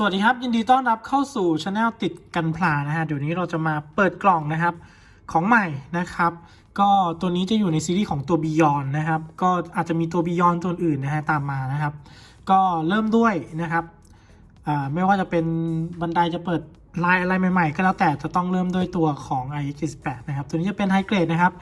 สวัสดีครับ ยินดีต้อนรับเข้าสู่ช anel ติดกันพลานะฮะ เดี๋ยวนี้เราจะมาเปิดกล่องนะครับ ของใหม่นะครับ ก็ตัวนี้จะอยู่ในซีรีส์ของตัว Beyond นะครับ ก็อาจจะมีตัว Beyond ตัวอื่นนะฮะตามมานะครับ ก็เริ่มด้วยนะครับอ่าไม่ว่าจะเป็นบันไดจะเปิดลายอะไรใหม่ๆ ก็แล้วแต่จะต้องเริ่มด้วยตัวของ iX78 นะครับ ตัวนี้จะเป็นไฮเกรดนะครับ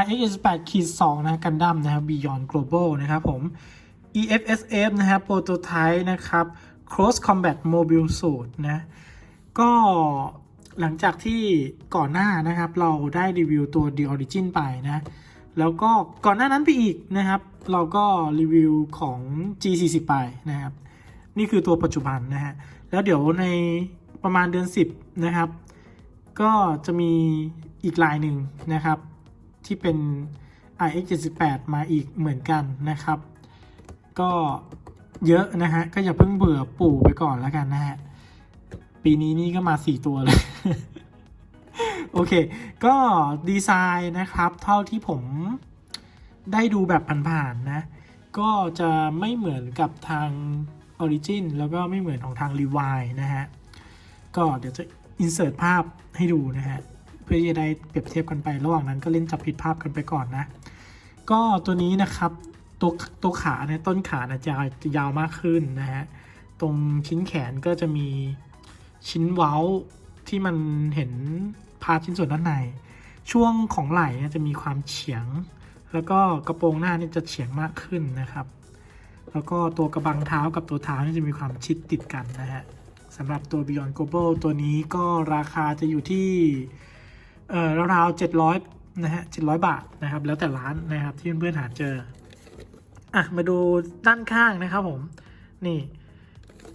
iX78 ขีด2นะกันดั้มนะครับ Beyond Global นะครับผม EFSF นะครับ Prototype นะครับ Cross Combat Mobile Suit นะ ก็หลังจากที่ก่อนหน้านะครับ เราได้รีวิวตัว The Origin ไปนะ แล้วก็ก่อนหน้านั้นไปอีกนะครับ เราก็รีวิวของ G40 ไปนะครับ นี่คือตัวปัจจุบันนะฮะ แล้วเดี๋ยวในประมาณเดือน 10 นะครับ ก็จะมีอีกลายหนึ่งนะครับ ที่เป็น iX78 มาอีกเหมือนกันนะครับ ก็ เยอะนะฮะ ก็อย่าเพิ่งเบื่อปู่ไปก่อนแล้วกันนะฮะ ปีนี้นี่ก็มาสี่ตัวเลย โอเค ก็ดีไซน์นะครับ เท่าที่ผมได้ดูแบบผ่านๆนะ ก็จะไม่เหมือนกับทาง Origin แล้วก็ไม่เหมือนของทาง r e v i นะฮะ ก็เดี๋ยวจะ insert ภาพให้ดูนะฮะ เพื่อจะได้เปรียบเทียบกันไประหว่างนั้นก็เล่นจับผิดภาพกันไปก่อนนะ ก็ตัวนี้นะครับ ตัวตัวขาเนี่ยต้นขาเนี่ยจะจะยาวมากขึ้นนะฮะ ตรงชิ้นแขนก็จะมีชิ้นเว้าที่มันเห็นพาชิ้นส่วนด้านใน ช่วงของไหล่เนี่ยจะมีความเฉียง แล้วก็กระโปรงหน้านี่จะเฉียงมากขึ้นนะครับ แล้วก็ตัวกระบังเท้ากับตัวเท้านี่จะมีความชิดติดกันนะฮะสำหรับตัว Beyond Global ตัวนี้ก็ราคาจะอยู่ที่ราวๆ700นะฮะ700 บาทนะครับ แล้วแต่ร้านนะครับที่เพื่อนๆหาเจอ อะมาดูด้านข้างนะครับผมนี่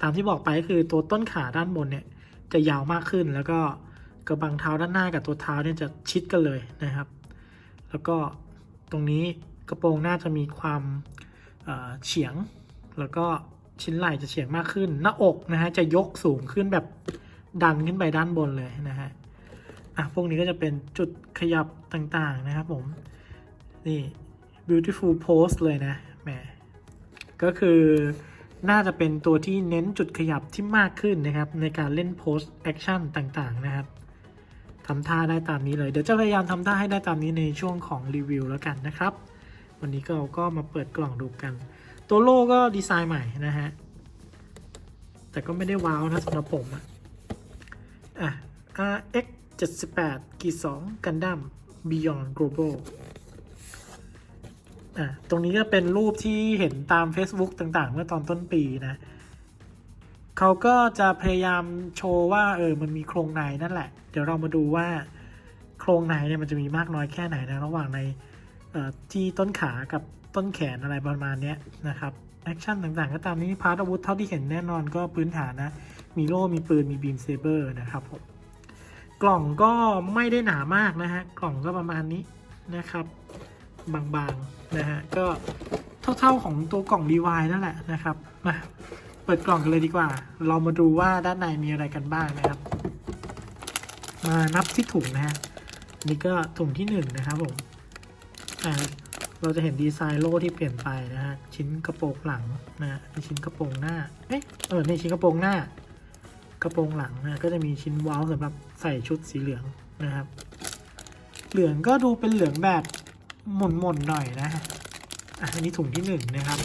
ตามที่บอกไปคือตัวต้นขาด้านบนเนี่ยจะยาวมากขึ้น แล้วก็กระบังเท้าด้านหน้ากับตัวเท้าเนี่ยจะชิดกันเลยนะครับ แล้วก็ตรงนี้กระโปรงหน้าจะมีความเออเฉียง แล้วก็ชิ้นไหล่จะเฉียงมากขึ้น หน้าอกนะฮะจะยกสูงขึ้นแบบดันขึ้นไปด้านบนเลยนะฮะอะพวกนี้ก็จะเป็นจุดขยับต่างๆนะครับผม นี่ beautiful pose เลยนะ แหมก็คือน่าจะเป็นตัวที่เน้นจุดขยับที่มากขึ้นนะครับ ในการเล่น post action ต่างๆ นะครับทำท่าได้ตามนี้เลย เดี๋ยวจะพยายามทำท่าให้ได้ตามนี้ในช่วงของรีวิวแล้วกันนะครับ วันนี้ก็เราก็มาเปิดกล่องดูกัน ตัวโล่ก็ดีไซน์ใหม่นะฮะ แต่ก็ไม่ได้ว้าวนะสำหรับผมอะอะ RX 78กี2กันดั้ม Beyond Global อะตรงนี้ก็เป็นรูปที่เห็นตาม Facebook ต่างๆ เมื่อตอนต้นปีนะเขาก็จะพยายามโชว์ว่าเออมันมีโครงในนั่นแหละ เดี๋ยวเรามาดูว่าโครงในเนี่ยมันจะมีมากน้อยแค่ไหนนะระหว่างในที่ต้นขากับต้นแขนอะไรประมาณนี้นะครับแอคชั่นต่างๆ ก็ตามนี้พาร์ทอาวุธเท่าที่เห็นแน่นอนก็พื้นฐานนะ มีโล่ มีปืน มีบีมเซเบอร์นะครับผมกล่องก็ไม่ได้หนามากนะฮะ กล่องก็ประมาณนี้นะครับ บางๆนะฮะก็เท่าๆของตัวกล่อง DY นั่นแหละนะครับมาเปิดกล่องกันเลยดีกว่า เรามาดูว่าด้านในมีอะไรกันบ้างนะครับ มานับที่ถุงนะฮะนี่ก็ถุงที่หนึ่งนะครับผมอ่าเราจะเห็นดีไซน์โล่ที่เปลี่ยนไปนะฮะชิ้นกระโปรงหลังนะฮะมีชิ้นกระโปรงหน้าเอ๊ะเออในชิ้นกระโปรงหน้า กระโปรงหลังนะก็จะมีชิ้นว้าสำหรับใส่ชุดสีเหลืองนะครับ เหลืองก็ดูเป็นเหลืองแบบ หม่นๆหน่อยนะฮะอันนี้ถุงที่หนึ่งนะครับ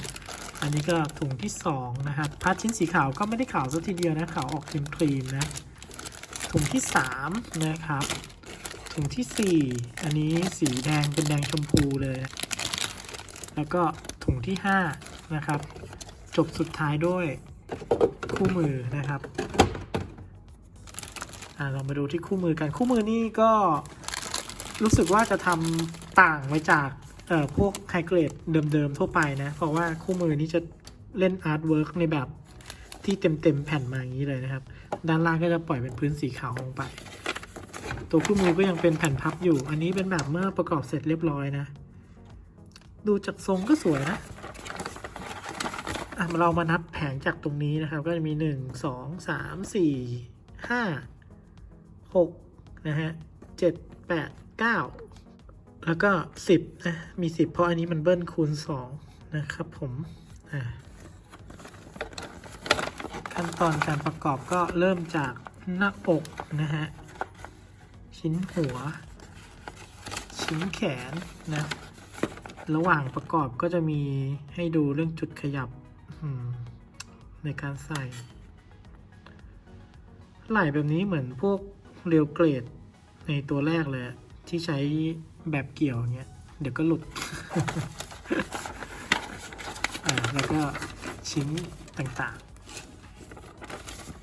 อันนี้ก็ถุงที่สองนะครับพาร์ทชิ้นสีขาวก็ไม่ได้ขาวสักทีเดียวนะขาวออกครีมๆนะ ถุงที่สามนะครับ ถุงที่สี่อันนี้สีแดงเป็นแดงชมพูเลย แล้วก็ถุงที่ห้านะครับ จบสุดท้ายด้วยคู่มือนะครับอ่าเรามาดูที่คู่มือกันคู่มือนี่ก็รู้สึกว่าจะทำ ต่างไปจากเอ่อพวกไฮเกรดเดิมๆ ทั่วไปนะ เพราะว่าคู่มือนี้จะเล่นอาร์ตเวิร์กในแบบที่เต็มๆ แผ่นมาอย่างนี้เลยนะครับ ด้านล่างก็จะปล่อยเป็นพื้นสีขาวลงไป ตัวคู่มือก็ยังเป็นแผ่นพับอยู่ อันนี้เป็นแบบเมื่อประกอบเสร็จเรียบร้อยนะ ดูจากทรงก็สวยนะอะเรามานับแผงจากตรงนี้นะครับ ก็จะมีหนึ่งสองสามสี่ห้าหกนะฮะเจ็ด แล้วก็สิบนะ มีสิบเพราะอันนี้มันเบิ้ลคูณสองนะครับผมขั้นตอนการประกอบก็เริ่มจากหน้าอกนะฮะ ชิ้นหัว ชิ้นแขนนะ ระหว่างประกอบก็จะมีให้ดูเรื่องจุดขยับในการใส่ ไหล่แบบนี้เหมือนพวกเรียวเกรดในตัวแรกเลยที่ใช้ แบบเกี่ยวเงี้ย เดี๋ยวก็หลุด อ่า แล้วก็ชิ้นต่าง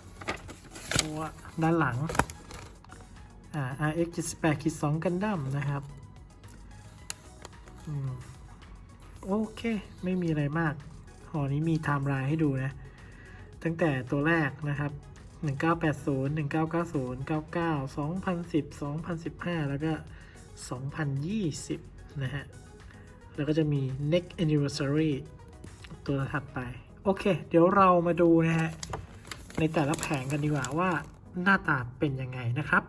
ๆตัวด้านหลัง อ่า RX 78 2กันดั้มนะครับอืมโอเค ไม่มีอะไรมากหอนี้มีไทม์ไลน์ให้ดูนะ ตั้งแต่ตัวแรกนะครับ 1980 1990 99 2010 2015 แล้วก็ 2020 นะฮะ แล้วก็จะมี next anniversary ตัวถัดไป โอเค เดี๋ยวเรามาดูนะฮะ ในแต่ละแผงกันดีกว่าว่าหน้าตาเป็นยังไงนะครับ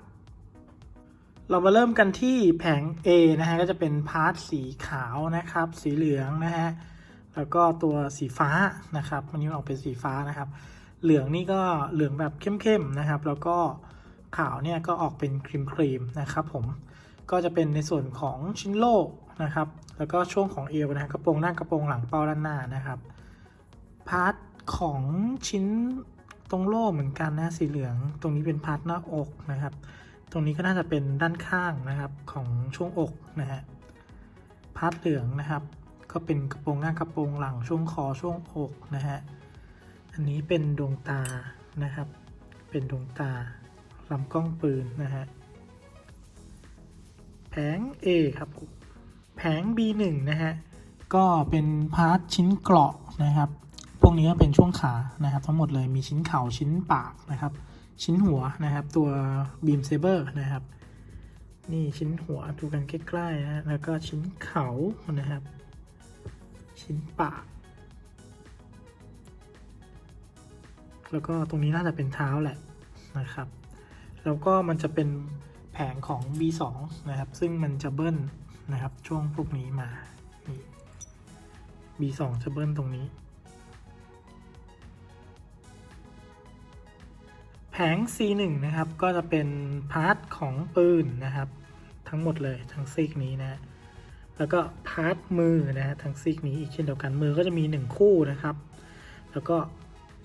เรามาเริ่มกันที่แผง A นะฮะ ก็จะเป็นพาร์ทสีขาวนะครับ สีเหลืองนะฮะ แล้วก็ตัวสีฟ้านะครับวันนี้ออกเป็นสีฟ้านะครับ เหลืองนี่ก็เหลืองแบบเข้มๆนะครับ แล้วก็ขาวเนี่ยก็ออกเป็นครีมๆนะครับผม ก็จะเป็นในส่วนของชิ้นโล่นะครับ แล้วก็ช่วงของเอวนะฮะกระโปรงหน้ากระโปรงหลังเป้าด้านหน้านะครับ พาร์ทของชิ้นตรงโล่เหมือนกันนะสีเหลือง ตรงนี้เป็นพาร์ทหน้าอกนะครับ ตรงนี้ก็น่าจะเป็นด้านข้างนะครับของช่วงอกนะฮะ พาร์ทเหลืองนะครับ ก็เป็นกระโปรงหน้ากระโปรงหลังช่วงคอช่วงอกนะฮะ อันนี้เป็นดวงตานะครับ เป็นดวงตาลำกล้องปืนนะฮะ แผง A ครับผมแผง B1 นะฮะ ก็เป็นพาร์ทชิ้นเกราะนะครับ พวกนี้ก็เป็นช่วงขานะครับ ทั้งหมดเลยมีชิ้นเข่าชิ้นปากนะครับ ชิ้นหัวนะครับตัวบีมเซเบอร์นะครับ นี่ชิ้นหัวดูกันใกล้ๆนะฮะแล้วก็ชิ้นเขานะครับ ชิ้นปากแล้วก็ตรงนี้น่าจะเป็นเท้าแหละนะครับ แล้วก็มันจะเป็น แผงของ B2 นะครับ ซึ่งมันจะเบิ้ลนะครับ ช่วงพวกนี้มานี่ B2 จะเบิ้ลตรงนี้ แผง C1 นะครับ ก็จะเป็นพาร์ทของปืนนะครับ ทั้งหมดเลยทั้งซีกนี้นะ แล้วก็พาร์ทมือนะฮะทั้งซีกนี้อีกเช่นเดียวกันมือก็จะมี 1 คู่นะครับ แล้วก็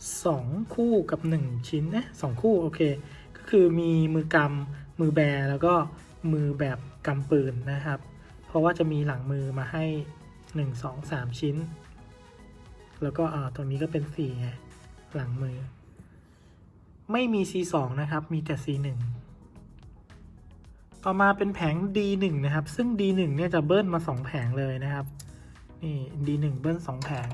2 คู่กับ 1 ชิ้นนะสองคู่โอเค คือมีมือกำมือแบแล้วก็มือแบบกำปืนนะครับ เพราะว่าจะมีหลังมือมาให้ 1 2 3 ชิ้น แล้วก็อ่าตรงนี้ก็เป็น4ไงหลังมือ ไม่มี C2 นะครับ มีแต่ C1 ต่อมาเป็นแผง D1 นะครับ ซึ่ง D1 เนี่ยจะเบิ้ลมา 2 แผงเลยนะครับ นี่ D1 เบิ้ล2 แผง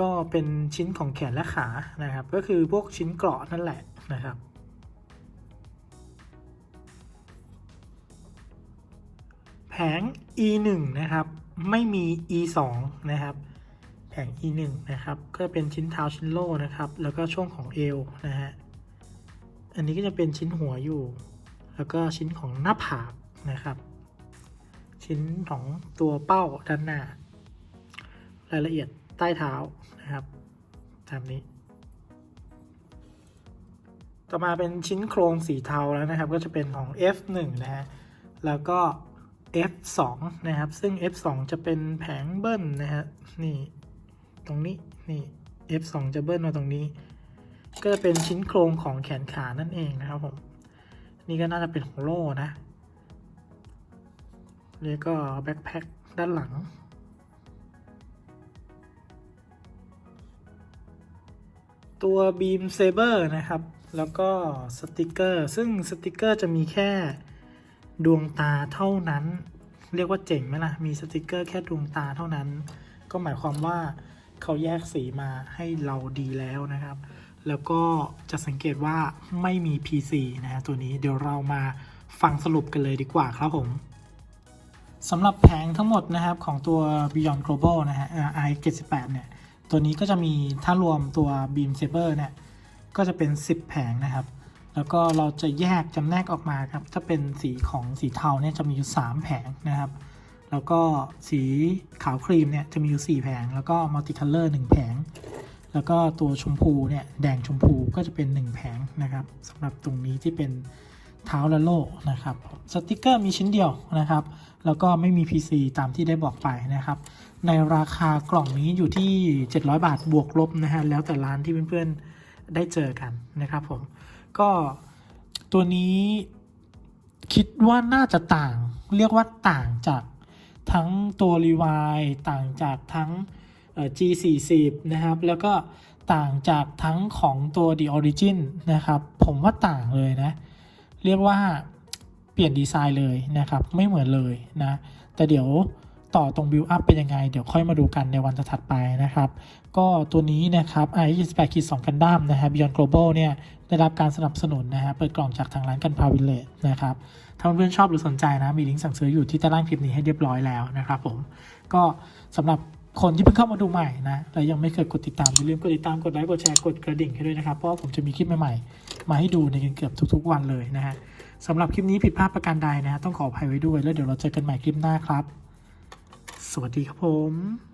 ก็เป็นชิ้นของแขนและขานะครับ ก็คือพวกชิ้นเกราะนั่นแหละนะครับ แผง E1 นะครับ ไม่มี E2 นะครับ แผง E1 นะครับ ก็เป็นชิ้นเท้าชิ้นโล่นะครับ แล้วก็ช่วงของเอวนะฮะ อันนี้ก็จะเป็นชิ้นหัวอยู่ แล้วก็ชิ้นของหน้าผากนะครับ ชิ้นของตัวเป้าด้านหน้า รายละเอียดใต้เท้านะครับ ตามนี้ต่อมาเป็นชิ้นโครงสีเทาแล้วนะครับ ก็จะเป็นของ F1 นะฮะ แล้วก็ F2 นะครับ ซึ่ง F2 จะเป็นแผงเบิ้ลนะฮะนี่ตรงนี้นี่ F2 จะเบิ้ลมาตรงนี้ ก็จะเป็นชิ้นโครงของแขนขานั่นเองนะครับผมนี่ก็น่าจะเป็นของโล่นะแล้วก็แบ็คแพ็คด้านหลัง ตัว Beam Saber นะครับ แล้วก็สติกเกอร์ ซึ่งสติกเกอร์จะมีแค่ ดวงตาเท่านั้น เรียกว่าเจ๋งไหมล่ะ มีสติกเกอร์แค่ดวงตาเท่านั้น ก็หมายความว่าเขาแยกสีมาให้เราดีแล้วนะครับ แล้วก็จะสังเกตว่าไม่มี PC นะฮะตัวนี้เดี๋ยวเรามาฟังสรุปกันเลยดีกว่าครับผมสำหรับแผงทั้งหมดนะครับของตัว Beyond Global นะฮะ i 78เนี่ย ตัวนี้ก็จะมีถ้ารวมตัว Beam Saber เนี่ย ก็จะเป็น 10 แผงนะครับ แล้วก็เราจะแยกจำแนกออกมาครับ ถ้าเป็นสีของสีเทาเนี่ยจะมีอยู่ 3 แผงนะครับ แล้วก็สีขาวครีมเนี่ยจะมีอยู่ 4 แผง แล้วก็ Multicolor 1แผง แล้วก็ตัวชมพูเนี่ยแดงชมพูก็จะเป็น 1 แผงนะครับสำหรับตรงนี้ที่เป็นเท้าและโล่นะครับสติกเกอร์มีชิ้นเดียวนะครับ แล้วก็ไม่มี PC ตามที่ได้บอกไปนะครับ ในราคากล่องนี้อยู่ที่ 700 บาทบวกลบนะฮะแล้วแต่ร้านที่เพื่อนๆได้เจอกันนะครับผม ก็ตัวนี้คิดว่าน่าจะต่าง เรียกว่าต่างจากทั้งตัวรีวายต่างจากทั้งเอ่อ G40 นะครับ แล้วก็ต่างจากทั้งของตัว The Origin นะครับ ผมว่าต่างเลยนะ เรียกว่าเปลี่ยนดีไซน์เลยนะครับ ไม่เหมือนเลยนะ แต่เดี๋ยวต่อตรงบิวอัพเป็นยังไง เดี๋ยวค่อยมาดูกันในวันถัดไปนะครับ ก็ตัวนี้นะครับ i 2 8 2กันดั้มนะฮะ Beyond Global เนี่ย ได้รับการสนับสนุนนะฮะเปิดกล่องจากทางร้านกันพาวิลเลจนะครับถ้าเพื่อนชอบหรือสนใจนะมีลิงก์สั่งซื้ออยู่ที่ใต้ล่างคลิปนี้ให้เรียบร้อยแล้วนะครับผมก็สำหรับคนที่เพิ่งเข้ามาดูใหม่นะและยังไม่เคยกดติดตามอย่าลืมกดติดตามกดไลค์กดแชร์กดกระดิ่งให้ด้วยนะครับเพราะผมจะมีคลิปใหม่ๆ มาให้ดูในเกือบทุกๆวันเลยนะฮะสำหรับคลิปนี้ผิดพลาดประการใดนะฮะต้องขออภัยไว้ด้วยแล้วเดี๋ยวเราเจอกันใหม่คลิปหน้าครับ สวัสดีครับผม